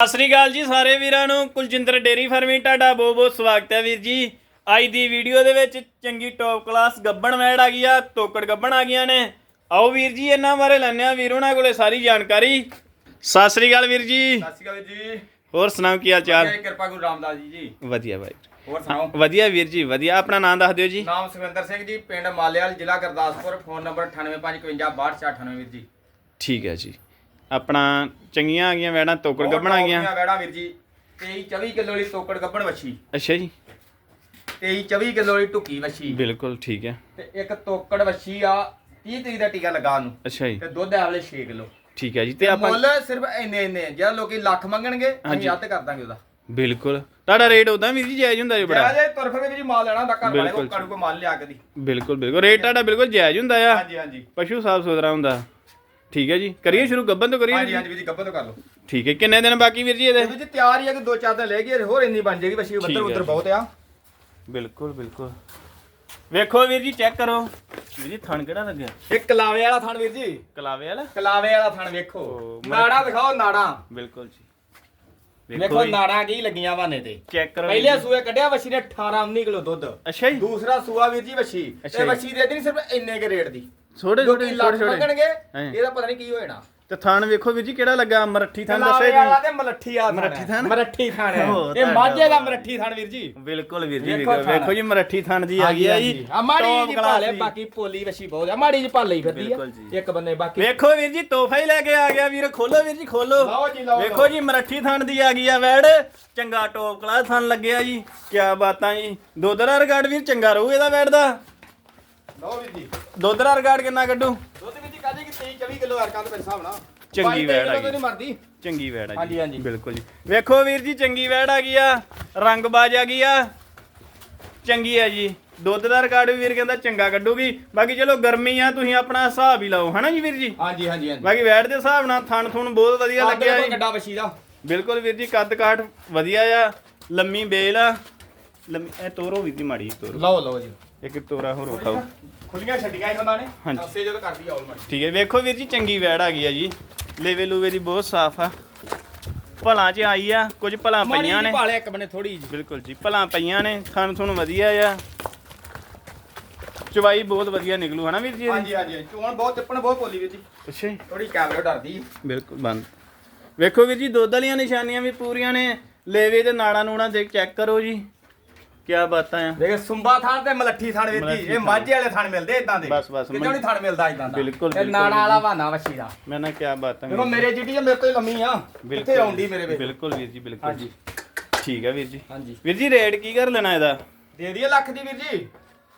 ਸਤਿ ਸ੍ਰੀ ਅਕਾਲ ਜੀ ਸਾਰੇ ਵੀਰਾਂ ਨੂੰ। ਕੁਲਜਿੰਦਰ ਡੇਰੀ ਫਾਰਮਿੰਗ ਤੁਹਾਡਾ ਬਹੁਤ ਬਹੁਤ ਸਵਾਗਤ ਹੈ ਵੀਰ ਜੀ। ਅੱਜ ਦੀ ਵੀਡੀਓ ਦੇ ਵਿੱਚ ਚੰਗੀ ਟੌਪ ਕਲਾਸ ਗੱਬਣ ਮੈੜ ਆ ਗਈ ਆ ਤੋਕੜ ਗੱਬਣ ਆ ਗਈਆਂ ਨੇ। ਆਓ ਵੀਰ ਜੀ ਇਹਨਾਂ ਬਾਰੇ ਲੈਣੇ ਆ ਵੀਰ ਉਹਨਾਂ ਕੋਲੇ ਸਾਰੀ ਜਾਣਕਾਰੀ। ਸਤਿ ਸ੍ਰੀ ਅਕਾਲ ਵੀਰ ਜੀ। ਸਤਿ ਸ਼੍ਰੀ ਅਕਾਲ ਜੀ। ਹੋਰ ਸੁਣਾਓ ਕੀ ਹਾਲ ਚਾਲ? ਜੈ ਕਿਰਪਾ ਗੁਰੂ ਰਾਮਦਾਸ ਜੀ ਜੀ ਵਧੀਆ ਬਾਈ। ਹੋਰ ਸੁਣਾਓ? ਵਧੀਆ ਵੀਰ ਜੀ ਵਧੀਆ। ਆਪਣਾ ਨਾਮ ਦੱਸ ਦਿਓ ਜੀ। ਨਾਮ ਸੁਖਵਿੰਦਰ ਸਿੰਘ ਜੀ ਪਿੰਡ ਮਾਲੇਵਾਲ ਜ਼ਿਲ੍ਹਾ ਗੁਰਦਾਸਪੁਰ ਫੋਨ ਨੰਬਰ 9855526898 ਵੀਰ ਜੀ। ਠੀਕ ਹੈ ਜੀ। ਆਪਣਾ ਚੰਗੀਆਂ ਆ ਗਈਆਂ ਵੈੜਾਂ ਤੋਕੜ ਗੱਬਣ ਆ ਗਈਆਂ। ਵੈੜਾ ਵੀਰ ਜੀ। 23 24 ਕਿਲੋ ਵਾਲੀ ਤੋਕੜ ਗੱਬਣ ਵੱਛੀ। ਅੱਛਾ ਜੀ। 23 24 ਕਿਲੋ ਵਾਲੀ ਟੁੱਕੀ ਵੱਛੀ। ਬਿਲਕੁਲ ਠੀਕ ਹੈ। ਤੇ ਇੱਕ ਤੋਕੜ ਵੱਛੀ ਆ 30 ਤਰੀਕ ਦਾ ਟੀਕਾ ਲਗਾ ਨੂੰ ਅੱਛਾ ਜੀ। ਤੇ ਦੁੱਧ ਹੈ ਵਾਲੇ 6 ਕਿਲੋ। ਠੀਕ ਹੈ ਜੀ ਤੇ ਆਪਾਂ ਮੁੱਲ ਸਿਰਫ ਇੰਨੇ ਇੰਨੇ। ਜਿਹੜਾ ਲੋਕੀ ਲੱਖ ਮੰਗਣਗੇ। ਅਸੀਂ ਅੱਧ ਕਰ ਦਾਂਗੇ ਉਹਦਾ। ਬਿਲਕੁਲ। ਤੁਹਾਡਾ ਰੇਟ ਉਦਾਂ ਵੀਰ ਜੀ ਜਾਇਜ਼ ਹੁੰਦਾ ਜੀ ਬੜਾ। ਜਿਹੜਾ ਜੇ ਤੁਰ ਫਿਰ ਵੀ ਜੀ ਮਾਲ ਲੈਣਾ ਹੁੰਦਾ ਘਰ ਵਾਲੇ ਕੋ ਕਾੜੂ ਕੋ ਮਾਲ ਲਿਆ ਕੇ ਦੀ। ਬਿਲਕੁਲ ਬਿਲਕੁਲ। ਰੇਟ ਤੁਹਾਡਾ ਬਿਲਕੁਲ ਜਾਇਜ਼ ਹੁੰਦਾ ਆ। ਹਾਂਜੀ ਹਾਂਜੀ। ਪਸ਼ੂ ਸਾਫ਼ ਸੁਥਰਾ ਹੁੰਦਾ। ਠੀਕ ਹੈ ਜੀ ਕਰੀਏ ਸ਼ੁਰੂ ਗੱਬਨ ਤੋਂ ਕਰੀਏ ਹਾਂਜੀ ਵੀਰ ਹਾਂਜੀ ਵੀਰ ਜੀ ਗੱਬਨ ਤੋਂ ਕਰ ਲਓ? ਠੀਕ ਹੈ ਕਿੰਨੇ ਦਿਨ ਬਾਕੀ ਵੀਰ ਜੀ ਇਹਦੇ? ਇਹ ਵੀ ਜੀ ਤਿਆਰ ਹੀ ਆ ਕਿ ਦੋ ਚਾਰ ਦਿਨ ਲੈ ਗਏ ਹੋਰ ਇੰਨੀ ਬਣ ਜਾਏਗੀ ਵਸ਼ੀ ਠੀਕ ਉੱਧਰ ਉੱਧਰ। ਬਹੁਤ ਆ। ਬਿਲਕੁਲ ਬਿਲਕੁਲ। ਵੇਖੋ ਵੀਰ ਜੀ ਚੈੱਕ ਕਰੋ। ਵੀਰ ਜੀ ਥਣ ਕਿਹੜਾ ਲੱਗਿਆ? ਇਹ ਕਲਾਵੇ ਵਾਲਾ ਥਣ ਵੀਰ ਜੀ। ਕਲਾਵੇ ਵਾਲਾ? ਕਲਾਵੇ ਵਾਲਾ ਥਣ ਵੇਖੋ। ਨਾੜਾ ਦਿਖਾਓ ਨਾੜਾ। ਬਿਲਕੁਲ ਜੀ। ਵੇਖੋ ਨਾੜਾ ਕੀ ਲੱਗੀਆਂ ਬਾਨੇ ਤੇ। ਚੈੱਕ ਕਰੋ ਪਹਿਲੇ ਵੀਰ। ਸੂਏ ਕੱਢਿਆ ਵਸ਼ੀ ਨੇ 18 19 ਕਿਲੋ ਦੁੱਧ। ਅੱਛਾ ਜੀ। ਦੂਸਰਾ ਸੂਆ ਵੀਰ ਜੀ ਵਸ਼ੀ ਤੇ। ਵਸ਼ੀ ਦੇ ਨਹੀਂ ਸਿਰਫ ਇੰਨੇ ਕੇ ਰੇਟ ਦੀ। ਛੋਟੇ ਛੋਟੇ ਛੋਟੇ ਛੋਟੇ ਮੰਗਣਗੇ ਹਾਂ। ਇਹਦਾ ਪਤਾ ਨਹੀਂ ਕੀ ਹੋ ਜਾਣਾ ਤੇ ਥਣ ਵੇਖੋ ਵੀਰ ਜੀ ਕਿਹੜਾ ਲੱਗਾ ਮਰੱਠੀ ਥਣ ਦੱਸੇ ਵਾਲਾ ਤੇ ਮਲੱਠੀ ਆ ਮਲੱਠੀ ਥਣ? ਮਰੱਠੀ ਥਣ ਹੈ। ਇਹ ਮਾਝੇ ਦਾ। ਮਰੱਠੀ ਥਣ ਵੀਰ ਜੀ ਬਿਲਕੁਲ ਵੀਰ ਜੀ ਵੇਖੋ ਵੇਖੋ ਥਣ। ਵੇਖੋ ਜੀ ਮਰੱਠੀ ਥਣ ਜੀ ਆ ਗਈ ਆ ਜੀ ਆ ਮਾੜੀ Top ਜੀ class ਭਾਲੇ। ਬਾਕੀ ਪੋਲੀ ਵਸ਼ੀ ਬਹੁਤ ਆ ਮਾੜੀ ਜੀ ਭਾਲੇ ਹੀ ਫਿਰਦੀ ਬਿਲਕੁਲ ਆ। ਇੱਕ ਬੰਨੇ ਬਾਕੀ ਵੇਖੋ ਵੀਰ ਜੀ ਤੋਹਫਾ ਹੀ ਲੈ ਕੇ ਆ ਗਿਆ ਵੀਰ ਖੋਲੋ ਵੀਰ ਜੀ ਖੋਲੋ ਲਓ ਜੀ ਲਓ ਵੇਖੋ ਜੀ ਮਰੱਠੀ ਥਣ ਦੀ ਆ ਗਈ ਆ ਵੈੜ ਚੰਗਾ ਟੌਪ ਕਲਾਸ ਥਣ ਲੱਗਿਆ ਜੀ ਕੀ ਬਾਤਾਂ ਜੀ ਦੋਦਰਾ ਰਿਕਾਰਡ ਵੀਰ ਚੰਗਾ ਰਹੂ ਇਹਦਾ ਵੈੜ ਦਾ ਲਓ ਵੀਰ ਜੀ। ਦੋਦਰਾ ਰਿਕਾਰਡ ਕਿੰਨਾ ਕੱਢੂ? ਦੁੱਧ ਵਿੱਚ ਕਾਹਦੇ ਕਿ 23 24 ਕਿਲੋ ਹਰਕਤ ਦੇ ਹਿਸਾਬ ਨਾਲ। ਚੰਗੀ ਵੈੜ ਆ ਗਈ। ਮਰਦੀ। ਚੰਗੀ ਵੈੜ ਆ ਜੀ ਹਾਂਜੀ, ਹਾਂਜੀ। ਬਿਲਕੁਲ ਜੀ। ਵੇਖੋ ਵੀਰ ਜੀ ਚੰਗੀ ਵੈੜ ਆ ਗਈ ਆ। ਰੰਗਬਾਜ ਆ ਗਈ ਆ। ਚੰਗੀ ਆ ਜੀ। ਦੁੱਧ ਦਾ ਰਿਕਾਰਡ ਵੀ ਵੀਰ ਕਹਿੰਦਾ ਚੰਗਾ ਕੱਢੂਗੀ। ਬਾਕੀ ਚਲੋ ਗਰਮੀ ਆ ਤੁਸੀਂ ਆਪਣਾ ਹਿਸਾਬ ਹੀ ਲਾਓ ਹਨਾ ਜੀ ਵੀਰ ਜੀ? ਹਾਂਜੀ ਹਾਂਜੀ ਹਾਂਜੀ। ਬਾਕੀ ਵੈੜ ਦੇ ਹਿਸਾਬ ਨਾਲ ਥਣ ਥੁਣ ਬਹੁਤ ਵਧੀਆ ਲੱਗਿਆ ਜੀ। ਗੱਡਾ ਵਸ਼ੀ ਦਾ। ਬਿਲਕੁਲ ਵੀਰ ਜੀ ਕੱਦ ਕਾਠ ਵਧੀਆ ਆ। ਲੰਮੀ ਬੇਲ ਆ। ਲੰਮੀ ਇਹ ਤੋਰੋ ਵੀਰ ਜੀ ਮਾੜੀ ਜਿਹੀ ਤੋਰੋ। ਲਓ ਲਓ ਜੀ। ਇੱਕ ਤੋਰਾ ਹੋਰ ਵਿਖਾਓ। ਖੁੱਲੀਆਂ ਛੱਡੀਆਂ ਇਹਨਾਂ ਨੇ ਹਾਂਜੀ। ਦੱਸੇ ਜਦੋਂ ਕਰਦੀ ਆਉਲ ਮਾੜੀ ਠੀਕ ਹੈ ਵੇਖੋ ਵੀਰ ਜੀ ਚੰਗੀ ਵੈੜ ਆ ਗਈ ਆ ਜੀ। ਲੇਵੇ ਲੂਵੇ ਦੀ ਬਹੁਤ ਸਾਫ਼ ਆ। ਭਲਾਂ ਚ ਆਈ ਆ ਕੁਝ ਭਲਾਂ ਪਈਆਂ ਨੇ। ਪਾਲੇ ਇੱਕ ਬੰਨੇ ਥੋੜੀ ਜੀ ਬਿਲਕੁਲ ਜੀ ਭਲਾਂ ਪਈਆਂ ਨੇ ਖਾਣ ਤੁਹਾਨੂੰ ਵਧੀਆ ਆ। ਚਵਾਈ ਬਹੁਤ ਵਧੀਆ ਨਿਕਲੂ ਹਨਾ ਵੀਰ ਜੀ ਇਹਦੀ? ਹਾਂਜੀ ਹਾਂਜੀ ਚੋਣ ਬਹੁਤ ਟਿੱਪਣ ਬਹੁਤ ਪੋਲੀ ਵੀਰ ਜੀ। ਅੱਛਾ ਜੀ। ਥੋੜੀ ਕੈਮਰੇ ਡਰਦੀ ਬਿਲਕੁਲ ਬੰਦ। ਵੇਖੋ ਵੀਰ ਜੀ ਦੁੱਧ ਵਾਲੀਆਂ ਨਿਸ਼ਾਨੀਆਂ ਵੀ ਪੂਰੀਆਂ ਨੇ। ਲੇਵੇ ਤੇ ਨਾੜਾ ਨੂੜਾ ਦੇਖ ਚੈੱਕ ਕਰੋ ਜੀ। ਕੀ ਬਾਤਾਂ ਆ? ਦੇਖ ਸੁੰਬਾ ਥਾਣ ਤੇ ਮਲੱਠੀ ਥਾਣ ਮਲੱਠੀ ਜੀ ਇਹ ਥਾਣ। ਮਾਝੇ ਵਾਲੇ ਥਾਣ ਮਿਲਦੇ ਇਦਾਂ ਦੇ। ਬਸ, ਬਸ, ਕਿਉਂ ਨਹੀਂ ਥਾਣ ਮਿਲਦਾ ਇਦਾਂ ਦਾ? ਬਿਲਕੁਲ, ਇਹ ਬਿਲਕੁਲ ਵਾਲਾ ਜੀ। ਬਹਾਨਾ ਵਸ਼ੀ ਦਾ ਮੈਂ ਨਾ ਕੀ ਬਾਤਾਂ ਦੇਖੋ। ਮੇਰੇ ਜੀਟੀ ਆ ਮੇਰੇ ਤੋਂ ਹੀ ਲੰਮੀ ਆ। ਕਿੱਥੇ ਆਉਂਦੀ ਮੇਰੇ ਵੇ? ਬਿਲਕੁਲ ਵੀਰ ਜੀ ਬਿਲਕੁਲ ਹਾਂਜੀ। ਠੀਕ ਹੈ ਵੀਰ ਜੀ। ਹਾਂਜੀ। ਵੀਰ ਜੀ ਰੇਟ ਕੀ ਕਰ ਲੈਣਾ ਇਹਦਾ? ਦੇ ਦਈਏ ਲੱਖ ਦੀ ਵੀਰ ਜੀ।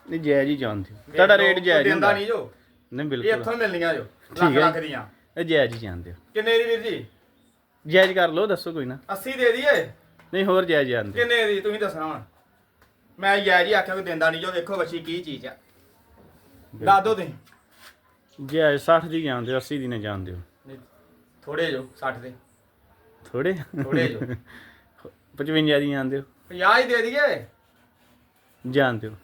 ਨਹੀਂ ਜਾਇਜ਼ ਹੀ ਜਾਣਦੇ ਹੋ। ਤੁਹਾਡਾ ਰੇਟ ਜਾਇਜ਼ ਦਿੰਦਾ ਹੁੰਦਾ। ਨਹੀਂ ਜੋ। ਨਹੀਂ ਇਹ ਬਿਲਕੁਲ। ਇੱਥੋਂ ਹੀ ਮਿਲਣੀਆਂ ਜੋ। ਠੀਕ ਲੱਖ ਹੈ। ਲੱਖ ਦੀਆਂ। ਇਹ ਜਾਇਜ਼ ਹੀ ਜਾਣਦੇ ਹੋ ਕਿੰਨੇ ਦੀ ਵੀਰ ਜੀ? ਜਾਇਜ਼ ਕਰ ਲਓ ਦੱਸੋ ਕੋਈ ਨਾ। 80 ਦੇ ਦਈਏ? ਨਹੀਂ ਹੋਰ ਜਾਇਜ਼ ਜਾਣਦੇ ਕਿੰਨੇ ਦੀ ਤੁਸੀਂ ਦੱਸਣਾ ਹੁਣ। ਮੈਂ ਯਾਰ ਜੀ ਆਖਿਆ ਕਿ ਦਿੰਦਾ ਨਹੀਂ ਜੋ ਵੇਖੋ ਬੱਚੀ ਕੀ ਚੀਜ਼ ਆ। ਦੱਸ ਦੋ ਤੁਸੀਂ। ਜਾਇਜ਼ 60 ਦੀ ਜਾਣਦੇ ਹੋ 80 ਦੀ ਨਹੀਂ ਜਾਣਦੇ ਹੋ। ਥੋੜੇ ਜੋ 60 ਦੇ। ਥੋੜੇ ਥੋੜੇ ਜੋ। 55 ਦੀ ਜਾਣਦੇ ਹੋ। 50 ਹੀ ਦੇ ਦਈਏ। ਜਾਣਦੇ ਹੋ।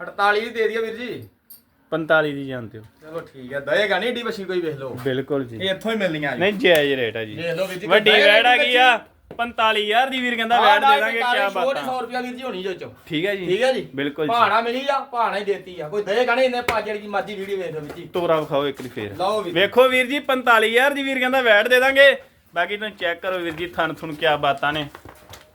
48 ਦੀ ਦੇ ਦਈਏ ਵੀਰ ਜੀ। 45 ਦੀ ਜਾਣਦੇ ਹੋ। ਚਲੋ ਠੀਕ ਹੈ ਦਏਗਾ ਨਹੀਂ ਏਡੀ ਬੱਚੀ ਕੋਈ ਵੇਖ ਲਓ। ਬਿਲਕੁਲ ਜੀ। ਇਹ ਇੱਥੋਂ ਹੀ ਮਿਲਣੀਆਂ ਜੀ। ਨਹੀਂ ਜਾਇਜ਼ ਰੇਟ ਆ ਜੀ। ਵੇਖ ਲਓ ਵੀਰ ਜੀ ਵੱਡੀ ਵੈੜ ਆ ਗਈ ਆ? 45000 ਦੀ ਵੀਰ ਕਹਿੰਦਾ ਵੈੜ ਦੇ ਦਾਂਗੇ ਕੀ ਬਾਤਾਂ 100 ਰੁਪਿਆ ਵੀਰ ਜੀ ਹੋਣੀ ਜੋ ਚੋ। ਠੀਕ ਹੈ ਜੀ। ਠੀਕ ਹੈ ਜੀ? ਬਿਲਕੁਲ ਜੀ। ਭਾਣਾ ਮਿਲੀ ਆ ਭਾਣਾ ਹੀ ਦੇਤੀ ਆ। ਕੋਈ ਦਏਗਾ ਨਹੀਂ ਇਹਨੇ ਪਾ ਜਿਹੜੀ ਮਰਜ਼ੀ ਵੀਡੀਓ ਵੇਖ ਲਓ ਵੀਰ ਜੀ। ਤੋਰਾ ਵਿਖਾਓ ਇੱਕ ਵਾਰੀ ਫੇਰ। ਲਓ ਵੀਰ ਵੇਖੋ ਵੀਰ ਜੀ 45000 ਦੀ ਵੀਰ ਕਹਿੰਦਾ ਵੈਟ ਦੇ ਦਾਂਗੇ। ਬਾਕੀ ਤੁਸੀਂ ਚੈੱਕ ਕਰੋ ਵੀਰ ਜੀ ਥਣ ਥੁਣ ਕਿਆ ਬਾਤਾਂ ਨੇ।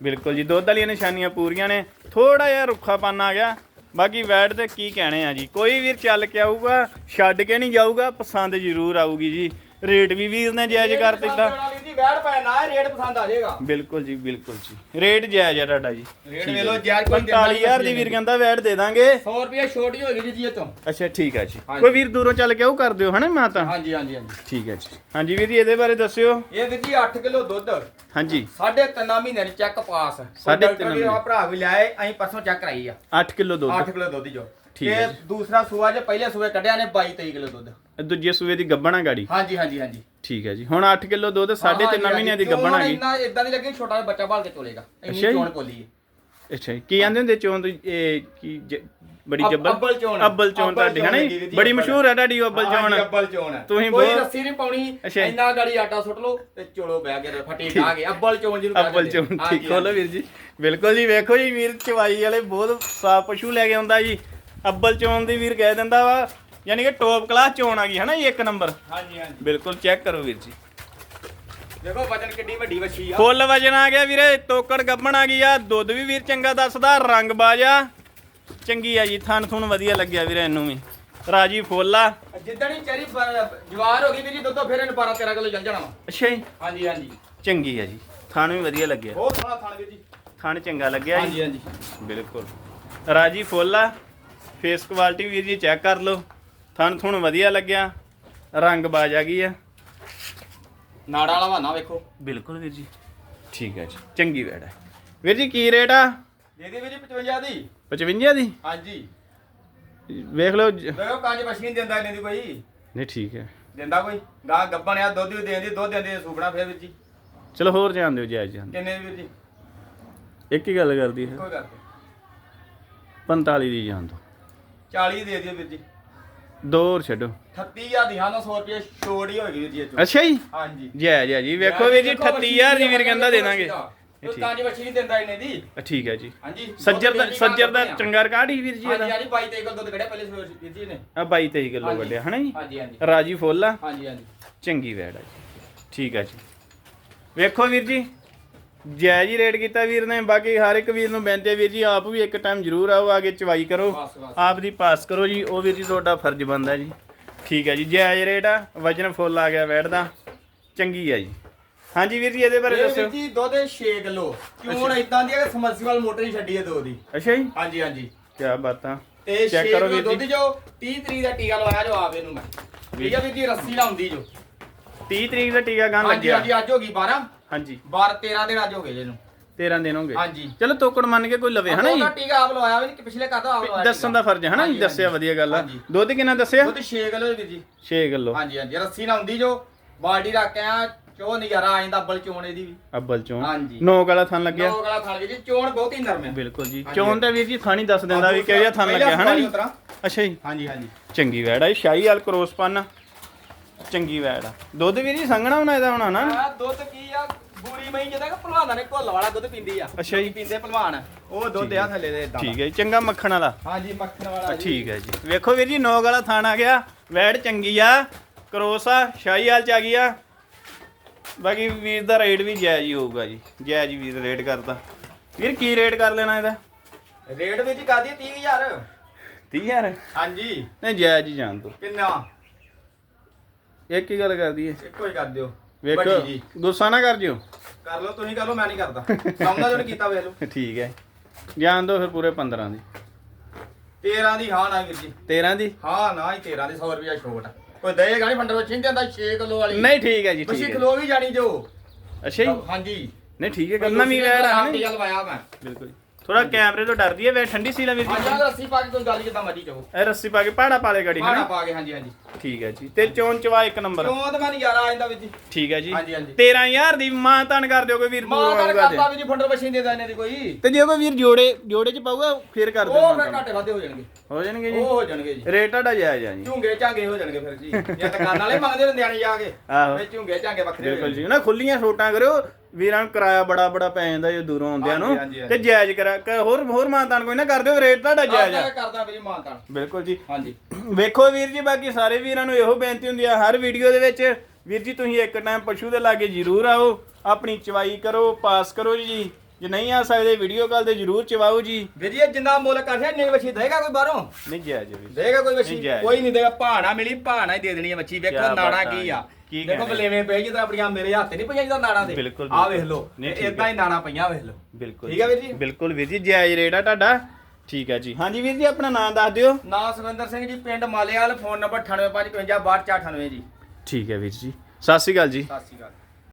ਬਿਲਕੁਲ ਜੀ ਦੁੱਧ ਵਾਲੀਆਂ ਨਿਸ਼ਾਨੀਆਂ ਪੂਰੀਆਂ ਨੇ। ਥੋੜਾ ਜਿਹਾ ਰੁੱਖਾਪਨ ਆ ਗਿਆ। ਬਾਕੀ ਵੈਟ ਤੇ ਕੀ ਕਹਿਣੇ ਆ ਜੀ। ਕੋਈ ਵੀਰ ਚੱਲ ਕੇ ਆਊਗਾ ਛੱਡ ਕੇ ਨਹੀਂ ਜਾਊਗਾ ਪਸੰਦ ਜ਼ਰੂਰ ਆਊਗੀ ਜੀ। ਰੇਟ ਵੀ ਵੀਰ ਨੇ ਜਾਇਜ਼ ਕਰ ਦਿੱਤਾ। ਵੀਰ ਜੀ ਵੈੜ ਪੈ ਨਾ ਰੇਟ ਪਸੰਦ ਆ ਜਾਏਗਾ। ਬਿਲਕੁਲ ਜੀ ਬਿਲਕੁਲ ਜੀ। ਰੇਟ ਜਾਇਜ਼ ਆ ਤੁਹਾਡਾ ਜੀ। ਰੇਟ ਵੇ ਲੋ ਜੀ। ਜਾਇਜ਼ ਕੋਈ 45000 ਦੀ ਵੀਰ ਕਹਿੰਦਾ ਵੈਟ ਦੇ ਦਾਂਗੇ। 100 ਰੁਪਏ ਛੋਟੀ ਹੋ ਗਈ ਜੀ ਇਹ ਤੋਂ ਅੱਛਾ ਠੀਕ ਹੈ ਜੀ। ਕੋਈ ਵੀਰ ਦੂਰੋਂ ਚੱਲ ਕੇ ਉਹ ਕਰ ਦਿਓ ਹਨਾ ਮਾਤਾ? ਹਾਂਜੀ ਹਾਂਜੀ ਹਾਂਜੀ। ਠੀਕ ਹੈ ਜੀ। ਹਾਂਜੀ ਵੀਰ ਜੀ ਇਹਦੇ ਬਾਰੇ ਦੱਸਿਓ। ਇਹ ਵੀਰ ਜੀ 8 ਕਿਲੋ ਦੁੱਧ। ਹਾਂਜੀ। ਸਾਢੇ ਤਿੰਨ ਮਹੀਨੇ ਦੀ ਚੈੱਕ ਪਾਸ ਸਾਢੇ ਡਾਕਟਰ ਤਿੰਨ ਵੀ ਆ ਮਹੀਨੇ। ਭਰਾ ਵੀ ਲਿਆਏ ਅਸੀਂ ਪਰਸੋਂ ਚੈੱਕ ਕਰਾਈ ਆ। 8 ਕਿਲੋ ਦੁੱਧ। 8 ਕਿਲੋ ਦੁੱਧ ਜੋ। ਠੀਕ ਹੈ ਤੇ ਜੀ। ਦੂਸਰਾ ਸੂਆ ਜੇ ਪਹਿਲੇ ਸੂਏ ਕੱਢਿਆ ਨੇ 22 23 ਕਿਲੋ ਦੁੱਧ। ਦੂਜੇ ਸੂਏ ਦੀ ਗੱਬਣਾ ਗਾੜੀ। ਹਾਂਜੀ ਹਾਂਜੀ ਹਾਂਜੀ। ਠੀਕ ਹੈ ਜੀ। ਹੁਣ 8 ਕਿਲੋ ਦੁੱਧ ਸਾਢੇ ਤਿੰਨ ਮਹੀਨਿਆਂ ਦੀ ਗੱਬਣ ਆ ਗਈ। ਇੰਨਾ ਇਦਾਂ ਦੀ ਲੱਗੀ ਛੋਟਾ ਜਿਹਾ ਬੱਚਾ ਭਾਲ ਕੇ ਚੋਲੇਗਾ ਇੰਨੀ ਅੱਛਾ ਜੀ। ਚੋਣ ਪੋਲੀ ਹੈ। ਅੱਛਾ ਜੀ। ਕੀ ਆਂਦੇ ਹੁੰਦੇ ਚੋਂ ਤੁਸੀਂ? ਇਹ ਕੀ ਜ- ਬੜੀ ਅੱਬ- ਜੱਬਲ? ਅੱਬਲ ਚੋਣ। ਅੱਬਲ ਚੋਣ ਤੁਹਾਡੀ ਹੈ ਨਾ ਜੀ? ਜੀ, ਬੜੀ ਅੱਬਲ। ਮਸ਼ਹੂਰ ਹੈ ਤੁਹਾਡੀ ਉਹ ਅੱਬਲ ਚੋਣ। ਅੱਬਲ ਚੋਣ ਹੈ। ਤੁਸੀਂ ਕੋਈ ਬਹੁਤ- ਰੱਸੀ ਨਹੀਂ ਪਾਉਣੀ ਅੱਛਾ। ਇੰਨਾ ਗਾੜੀ ਆਟਾ ਸੁੱਟ ਲਓ ਤੇ ਚੋਲੋ ਬਹਿ ਕੇ ਫਟੀ ਢਾ ਕੇ ਅੱਬਲ ਚੋਣ ਜਿਹਨੂੰ ਕਹਿੰਦੇ ਅੱਬਲ। ਚੋਣ ਹਾਂਜੀ, ਠੀਕ ਖੋਲੋ ਵੀਰ ਜੀ। ਬਿਲਕੁਲ ਜੀ ਵੇਖੋ ਜੀ ਵੀਰ ਚਵਾਈ ਵਾਲੇ ਬਹੁਤ ਸਾਫ਼ ਪਸ਼ੂ ਲੈ ਕੇ ਆਉਂਦਾ ਜੀ। ਅੱਬਲ ਚੋਣ ਦੀ ਵੀਰ ਕਹਿ ਦਿੰਦਾ ਵਾ ਯਾਨੀ ਕਿ ਟੌਪ ਕਲਾਸ ਚੋਣ ਆ ਗਈ ਹੈ ਨਾ ਜੀ ਇੱਕ ਨੰਬਰ ਹਾਂਜੀ ਹਾਂਜੀ। ਬਿਲਕੁਲ ਚੈੱਕ ਕਰੋ ਵੀਰ ਜੀ। ਦੇਖੋ ਵਜਨ ਕਿੱਡੀ ਵੱਡੀ ਵੱਛੀ ਆ। ਫੁੱਲ ਵਜਨ ਆ ਗਿਆ ਵੀਰੇ ਤੋਕੜ ਗੱਬਣ ਆ ਗਈ ਆ ਦੁੱਧ ਵੀ ਵੀਰ ਚੰਗਾ ਦੱਸਦਾ ਰੰਗ ਬਾਜਾ। ਚੰਗੀ ਆ ਜੀ ਥਣ ਥੁਣ ਵਧੀਆ ਲੱਗਿਆ ਵੀਰੇ ਇਹਨੂੰ ਵੀ। ਰਾਜੀ ਫੁੱਲ ਆ। ਜਿੱਦਣ ਹੀ ਚੈਰੀ ਜਵਾਰ ਹੋ ਗਈ ਵੀਰ ਜੀ ਦੁੱਧੋਂ ਫਿਰ ਇਹਨੂੰ 12 13 ਕਿਲੋ ਚੱਲ ਜਾਣਾ ਵਾ। ਅੱਛਾ ਜੀ। ਹਾਂਜੀ ਹਾਂਜੀ। ਚੰਗੀ ਆ ਜੀ ਥਣ ਵੀ ਵਧੀਆ ਲੱਗਿਆ। ਬਹੁਤ ਸੋਹਣਾ ਥਾਣ ਵੀਰ ਜੀ। ਥਣ ਚੰਗਾ ਲੱਗਿਆ ਹਾਂਜੀ ਹਾਂਜੀ। ਬਿਲਕੁਲ। ਰਾਜੀ ਫੁੱਲ ਆ। ਫੇਸ ਕੁਆਲਿਟੀ ਵੀਰ ਜੀ ਚੈੱਕ ਕਰ ਲਓ। ਥਣ ਥੁਣ ਵਧੀਆ ਲੱਗਿਆ। ਰੰਗ ਬਾਜ ਆ ਗਈ ਆ। ਨਾੜਾ ਵਾਲਾ ਵਾਨਾ ਵੇਖੋ। ਬਿਲਕੁਲ ਵੀਰ ਜੀ। ਠੀਕ ਹੈ ਜੀ। ਚੰਗੀ ਵੈੜ ਹੈ ਵੀਰ ਜੀ ਕੀ ਰੇਟ ਆ? ਦੇ ਦੇ ਵੀਰ ਜੀ 55 ਦੀ। 55 ਦੀ? ਹਾਂਜੀ। ਵੇਖ ਲਓ ਜ- ਦੇਖੋ ਕੰਜ ਮਸ਼ੀਨ ਦਿੰਦਾ ਇਹਨੇ ਦੀ ਕੋਈ। ਨਹੀਂ ਠੀਕ ਹੈ ਦਿੰਦਾ ਕੋਈ। ਗਾਂ ਗੱਬਣ ਆ ਦੁੱਧ ਵੀ ਦੇਂਦੀ ਦੁੱਧ ਦਿੰਦੀ ਸੂਪਣਾ ਫਿਰ ਵੀਰ ਜੀ। ਚਲੋ ਹੋਰ ਜਾਣ ਦਿਓ ਜਾਇਜ਼ ਜਾਣ ਦਿਓ। ਕਿੰਨੇ ਵੀਰ ਜੀ? ਇੱਕ ਹੀ ਗੱਲ ਕਰਦੀ ਹੈ ਕੋਈ ਕਰਦੇ 45 ਦੀ ਜਾਣ ਦੋ 40 ਦੇ ਦਿਓ ਵੀਰ ਜੀ। ਦੋ ਹੋਰ ਛੱਡੋ 38000 ਦੀ ਹਾਂ 100 ਰੁਪਏ ਛੋੜ ਹੀ ਹੋਏਗੀ ਵੀਰ ਜੀ ਇਹ ਚੋਂ। ਅੱਛਾ ਜੀ? ਹਾਂਜੀ। ਜੈ ਜੈ ਜੀ ਵੇਖੋ ਵੀਰ ਜੀ 38000 ਦੀ ਵੀਰ ਕਹਿੰਦਾ ਦੇ। ਦਾਂਗੇ ਇਹ ਕੰਜ ਮਸ਼ੀਨ ਦਿੰਦਾ ਇਹਨੇ ਦੀ। ਅ, ਠੀਕ ਹੈ ਜੀ। ਹਾਂਜੀ ਸੱਜਰ ਦਾ ਦੁੱਧ ਸੱਜਰ ਦਾ ਕੱਢਦੇ ਆ। ਚੰਗਾ ਰਿਕਾਰਡ ਹੀ ਵੀਰ ਜੀ ਹਾਂਜੀ ਇਹਦਾ। ਹਾਂਜੀ 22 23 ਕਿਲੋ ਦੁੱਧ ਕੱਢਿਆ ਪਹਿਲੇ ਸਵੇਰ ਵੀਰ ਜੀ ਨੇ ਆ 22 23 ਕਿਲੋ ਹਾਂਜੀ। ਵੱਡਿਆ ਹਨਾ ਜੀ? ਹਾਂਜੀ ਹਾਂਜੀ। ਰਾਜੀ ਫੁੱਲ ਆ। ਹਾਂਜੀ ਹਾਂਜੀ। ਚੰਗੀ ਵੈੜ ਆ ਜੀ। ਠੀਕ ਹੈ ਜੀ। ਵੇਖੋ ਵੀਰ ਜੀ ਜੈ ਜੀ ਰੇਟ ਕੀਤਾ ਵੀਰ ਨੇ ਬਾਕੀ ਹਰ ਇੱਕ ਵੀਰ ਨੂੰ ਬੇਨਤੀ ਹੈ ਵੀਰ ਜੀ ਆਪ ਵੀ ਇੱਕ ਟਾਈਮ ਜ਼ਰੂਰ ਆਓ ਆਗੇ ਚਵਾਈ ਕਰੋ। ਆਪ ਦੀ ਪਾਸ ਕਰੋ ਜੀ ਉਹ ਵੀਰ ਜੀ ਤੁਹਾਡਾ ਫਰਜ਼ ਬਣਦਾ ਜੀ। ਠੀਕ ਹੈ ਜੀ ਜਾਇਜ਼ ਰੇਟ ਆ ਵਜਨ ਫੁੱਲ ਆ ਗਿਆ ਵੈੜ ਦਾ ਚੰਗੀ ਆ ਜੀ। ਹਾਂਜੀ ਵੀਰ ਜੀ ਇਹਦੇ ਬਾਰੇ ਵੀਰ ਜੀ ਦੁੱਧ 6 ਕਿਲੋ। ਕਿਉਂ ਇਦਾਂ ਦੀ ਹੈ ਕਿ ਸਮਰਸੀਬਲ ਮੋਟਰ ਹੀ ਛੱਡੀ ਹੈ ਦੋ ਦੀ। ਅੱਛਾ ਜੀ। ਹਾਂਜੀ ਹਾਂਜੀ। ਕੀ ਬਾਤਾਂ। ਤੇ 6 ਕਰੋ ਕਿਲੋ ਵੀਰ ਦੁੱਧ ਜੀ। ਜੋ 30 ਤਰੀਕ ਦਾ ਟੀਕਾ ਲਵਾਇਆ ਜੋ ਆਪ ਇਹਨੂੰ ਮੈਂ। ਠੀਕ ਹੈ ਵੀਰ ਜੀ ਰੱਸੀ ਲਾਉਂਦੀ ਜੋ। 30 ਤਰੀਕ ਦਾ ਟੀਕਾ ਗਾਂ ਹਾਂਜੀ ਲੱਗਿਆ। ਹਾਂਜੀ ਅੱਜ ਹੋ ਗਈ 12 ਹਾਂਜੀ। 12 13 ਦਿਨ ਅੱਜ ਹੋ ਗਏ ਜੀ ਇਹਨੂੰ। 13 ਦਿਨ ਹੋਗੇ ਹਾਂਜੀ। ਚਲੋ ਤੋਕੜ ਮੰਨ ਕੇ ਕੋਈ ਲਵੇ ਹਨਾ ਉਹਦਾ ਜੀ ਟੀਕਾ ਆਪ ਲਵਾਇਆ ਵੀ ਪਿਛਲੇ ਕਰਦਾ ਆਪ ਲਵਾਇਆ ਦੱਸਣ ਦਾ ਫਰਜ਼ ਹੈ ਹਨਾ ਜੀ? ਹਾਂਜੀ, ਦੱਸਿਆ ਹਾਂਜੀ। ਵਧੀਆ ਗੱਲ ਆ। ਹਾਂਜੀ। ਦੁੱਧ ਕਿੰਨਾ ਦੱਸਿਆ? ਦੁੱਧ 6 ਕਿਲੋ ਵੀਰ ਜੀ। 6 ਕਿਲੋ। ਹਾਂਜੀ ਹਾਂਜੀ। ਰੱਸੀ ਲਾਉਂਦੀ ਜੋ ਬਾਲਟੀ ਰੱਖ ਕੇ ਆ ਚੋ ਨਜ਼ਾਰਾ ਆ ਜਾਂਦਾ ਅੱਬਲ ਚੋਣ ਇਹਦੀ ਵੀ। ਅੱਬਲ ਚੋਂ ਹਾਂਜੀ। ਨੋਕ ਵਾਲਾ ਥਣ ਲੱਗਿਆ। ਨੌ ਗਲਾ ਥਾਲ ਵੀਰ ਜੀ ਚੋਣ ਬਹੁਤ ਹੀ ਨਰਮ ਹੈ। ਬਿਲਕੁਲ ਜੀ। ਚੋਣ ਤਾਂ ਵੀਰ ਜੀ ਥਾਣੀ ਦੱਸ ਦਿੰਦਾ ਵੀ ਕਿਹੋ ਜਿਹਾ ਥਣ ਲੱਗਿਆ ਹਨਾ ਜੀ? ਉਤਰਾ ਅੱਛਾ ਜੀ। ਹਾਂਜੀ ਹਾਂਜੀ। ਚੰਗੀ ਵੈੜ ਆ ਸ਼ਾਹੀ ਵਾਲ ਕਰੋਸ ਪੰਨ। ਚੰਗੀ ਵੈੜ ਆ। ਦੁੱਧ ਵੀਰ ਜੀ ਸੰਘਣਾ ਹੋਣਾ ਇਹਦਾ ਹੋਣਾ ਨਾ ਆ ਦੁੱਧ ਕੀ ਆ? ਮਈ ਜਿਹਦਾ ਕਿ ਭਲਵਾਨਾਂ ਨੇ ਘੁੱਲ ਵਾਲਾ ਦੁੱਧ ਪੀਂਦੀ ਆ। ਅੱਛਾ ਜੀ। ਪੀਂਦੇ ਭਲਵਾਨ। ਉਹ ਦੁੱਧ ਆ। ਥੱਲੇ ਦੇ ਇਦਾਂ ਠੀਕ ਹੈ ਜੀ ਚੰਗਾ ਮੱਖਣ ਵਾਲਾ। ਹਾਂਜੀ ਮੱਖਣ ਵਾਲਾ ਠੀਕ ਹੈ ਜੀ। ਵੇਖੋ ਵੀਰ ਜੀ ਨੋਕ ਵਾਲਾ ਥਾਣ ਆ ਗਿਆ। ਵੈੜ ਚੰਗੀ ਆ। ਕਰੋਸ ਆ ਸ਼ਾਹੀ ਹਾਲ ਚ ਆ ਗਈ ਆ। ਬਾਕੀ ਵੀਰ ਦਾ ਰੇਟ ਵੀ ਜਾਇਜ਼ ਹੀ ਹੋਊਗਾ ਜੀ। ਜਾਇਜ਼ ਹੀ ਵੀਰ ਰੇਟ ਕਰਦਾ। ਵੀਰ ਕੀ ਰੇਟ ਕਰ ਲੈਣਾ ਇਹਦਾ? ਰੇਟ ਵਿੱਚ ਕਰਦੀ 30000 30000 ਹਾਂਜੀ। ਨਹੀਂ ਜਾਇਜ਼ ਹੀ ਜਾਣ ਦੋ। ਕਿੰਨਾ? ਇੱਕ ਹੀ ਗੱਲ ਕਰਦੀ ਏ ਇੱਕੋ ਹੀ ਕਰ ਦਿਓ। ਵੇਖੋ ਵੱਡੀ ਜੀ। ਗੁੱਸਾ ਨਾ ਕਰ ਜਿਓ। ਕਰ ਲਓ ਤੁਸੀਂ ਕਰ ਲਓ ਮੈਂ ਨਹੀਂ ਕਰਦਾ। ਸਾਹਮਣਾ ਜੋ ਕੀਤਾ ਵੇਖ ਲਓ। ਠੀਕ ਹੈ। ਜਾਣ ਦੋ ਫਿਰ ਪੂਰੇ 15 ਦੀ। 13 ਦੀ ਹਾਂ ਨਾ ਵੀਰ ਜੀ। 13 ਦੀ? ਹਾਂ ਨਾ ਹੀ 13 ਦੀ 100 ਰੁਪਿਆ ਛੋਟ ਕੋਈ ਦੇਗਾ ਨਹੀਂ ਫੰਡਰ ਵਿੱਚ ਨਹੀਂ ਦਿੰਦਾ 6 ਕਿਲੋ ਵਾਲੀ। ਨਹੀਂ ਠੀਕ ਹੈ ਜੀ ਠੀਕ ਹੈ। ਖਲੋ ਵੀ ਜਾਣੀ ਜੋ। ਅੱਛਾ ਜੀ। ਹਾਂਜੀ। ਨਹੀਂ ਠੀਕ ਹੈ ਗੱਲ ਨਵੀਂ ਵੈੜ ਆ ਨਾ ਜੀ। ਗੱਲ ਵਾਇਆ ਮੈਂ। ਬਿਲਕੁਲ ਥੋੜਾ ਕੈਮਰੇ ਤੋਂ ਡਰਦੀ ਹੈ ਵੈ ਠੰਡੀ ਸੀ ਲਾ ਵੀਰ ਹਾਂਜੀ ਜੀ ਆ ਰੱਸੀ ਪਾ ਕੇ ਕੋਈ ਗੱਲ ਜਿੱਦਾਂ ਮਰਜ਼ੀ ਜਾਓ ਇਹ ਰੱਸੀ ਪਾ ਕੇ ਪਾੜਾ ਪਾਲੇ ਗੜੀ ਹੈ ਪਾ ਕੇ ਹਾਂਜੀ ਹਾਂਜੀ। ਠੀਕ ਹੈ ਜੀ ਤੇ ਚੋਣ ਚਵਾ ਇੱਕ ਨੰਬਰ। ਕਿਉਂ ਤਾਂ ਮੈਂ ਨਜ਼ਾਰਾ ਆ ਜਾਂਦਾ ਵੀਰ ਜੀ। ਠੀਕ ਹੈ ਜੀ। ਹਾਂਜੀ, ਹਾਂਜੀ। 13000 ਦੀ ਮਾਂ ਤਾਨ ਕਰ ਦਿਓ ਕੋਈ ਵੀਰ ਮਾਂ ਕਰਦਾ ਤੇ ਵੀ ਜੀ ਫੰਡਰ ਮਸ਼ੀਨ ਦੇ ਦੇਣੇ ਦੀ ਕੋਈ। ਤੇ ਜੇ ਕੋਈ ਵੀਰ ਜੋੜੇ ਜੋੜੇ ਚ ਪਾਊਗਾ ਫਿਰ ਕਰ ਦਿਓ ਉਹ ਮਾਂ ਫਿਰ। ਘਾਟੇ ਵਾਧੇ ਹੋ ਜਾਣਗੇ। ਹੋ ਜਾਣਗੇ ਉਹ ਜੀ ਹੋ ਜਾਣਗੇ ਜੀ। ਰੇਟ ਤੁਹਾਡਾ ਜਾਇਜ਼ ਆ ਜੀ। ਝੁੰਗੇ ਝਾਂਗੇ ਹੋ ਜਾਣਗੇ ਫਿਰ ਜੀ। ਜਾਂ ਦੁਕਾਨ ਵਾਲੇ ਮੰਗਦੇ ਹੁੰਦੇ ਆਣੇ ਜਾ ਕੇ। ਆਹੋ। ਝੁੰਗੇ ਝਾਂਗੇ ਵੱਖਰੇ ਬਿਲਕੁਲ। ਜੀ। ਨਾ ਖੁੱਲੀਆਂ ਛੋਟਾਂ ਕਰਿਓ ਵੀਰਾਂ ਨੂੰ ਕਿਰਾਇਆ ਬੜਾ ਬੜਾ ਪੈ ਜਾਂਦਾ ਜੇ ਦੂਰੋਂ ਆਉਂਦਿਆਂ ਨੂੰ। ਹਾਂਜੀ, ਹਾਂਜੀ, ਤੇ। ਜਾਇਜ਼ ਕਰਾ ਕ- ਹੋਰ ਹੋਰ ਮਾਨਤਾਨ ਕੋਈ ਨਾ ਕਰ ਦਿਓ ਰੇਟ ਤੁਹਾਡਾ ਜਾਇਜ਼ ਆ। ਕਰਦਾ ਵੀ ਜੀ ਮਾਂ ਤਾਂ ਬਿਲਕੁਲ ਜੀ। ਹਾਂਜੀ। ਵੇਖੋ ਵੀਰ ਜੀ ਬਾਕੀ ਸਾਰੇ ਵੀਰਾਂ ਨੂੰ ਇਹੋ ਬੇਨਤੀ ਹੁੰਦੀ ਆ ਹਰ ਵੀਡੀਓ ਦੇ ਵਿੱਚ ਵੀਰ ਜੀ ਤੁਸੀਂ ਇੱਕ ਟਾਈਮ ਪਸ਼ੂ ਦੇ ਲਾਗੇ ਜ਼ਰੂਰ ਆਓ ਆਪਣੀ ਚਵਾਈ ਕਰੋ ਪਾਸ ਕਰੋ ਜੀ। ਜੇ ਨਹੀਂ ਆ ਸਕਦੇ ਵੀਡੀਓ ਕਾਲ ਤੇ ਜ਼ਰੂਰ ਚਵਾਓ ਜੀ। ਵੀਰ ਜੀ ਇਹ ਜਿੰਨਾ ਮੁੱਲ ਕਰਦੇ ਨਹੀਂ ਵਛੀ ਦੇਗਾ ਕੋਈ ਬਾਹਰੋਂ? ਨਹੀਂ ਜਾਇਜ਼ ਵੀਰ। ਦੇਗਾ ਕੋਈ ਵਛੀ? ਨਹੀਂ ਜਾਇਜ਼। ਕੋਈ ਨਹੀਂ ਦੇਗਾ ਭਾਣਾ ਮਿਲੀ ਭਾਣਾ ਹੀ ਦੇ ਦੇਣੀ ਹੈ ਮੱਛੀ ਵੇਖੋ ਕਿਆ ਨਾੜਾ ਬਾਤਾਂ ਕੀ ਆ। ਕੀ ਦੇਖੋ। ਬਲੇਵੇਂ ਪਏ ਜਿੱਦਾਂ ਆਪਣੀਆਂ ਮੇਰੇ ਹੱਥ ਨਹੀਂ ਪਈਆਂ ਜਿੱਦਾਂ ਨਾੜਾਂ ਦੇ ਬਿਲਕੁਲ, ਆ। ਵੇਖ ਲਓ ਨਹੀਂ, ਠੀਕ ਇਦਾਂ ਹੀ ਨਾੜਾਂ ਪਈਆਂ ਵੇਖ ਲਓ। ਬਿਲਕੁਲ। ਠੀਕ ਆ ਵੀਰ ਜੀ? ਬਿਲਕੁਲ ਵੀਰ ਜੀ ਜਾਇਜ਼ ਰੇਟ ਆ ਤੁਹਾਡਾ। ਠੀਕ ਹੈ ਜੀ। ਹਾਂਜੀ ਵੀਰ ਜੀ ਆਪਣਾ ਨਾਮ ਦੱਸ ਦਿਓ। ਨਾਂ ਸੁਖਵਿੰਦਰ ਸਿੰਘ ਜੀ ਪਿੰਡ ਮਾਲੇਵਾਲ ਫੋਨ ਨੰਬਰ 9855 6298 ਜੀ। ਠੀਕ ਹੈ ਵੀਰ ਜੀ। ਸਤਿ ਸ਼੍ਰੀ ਅਕਾਲ ਜੀ। ਸਤਿ ਸ਼੍ਰੀ ਅਕਾਲ।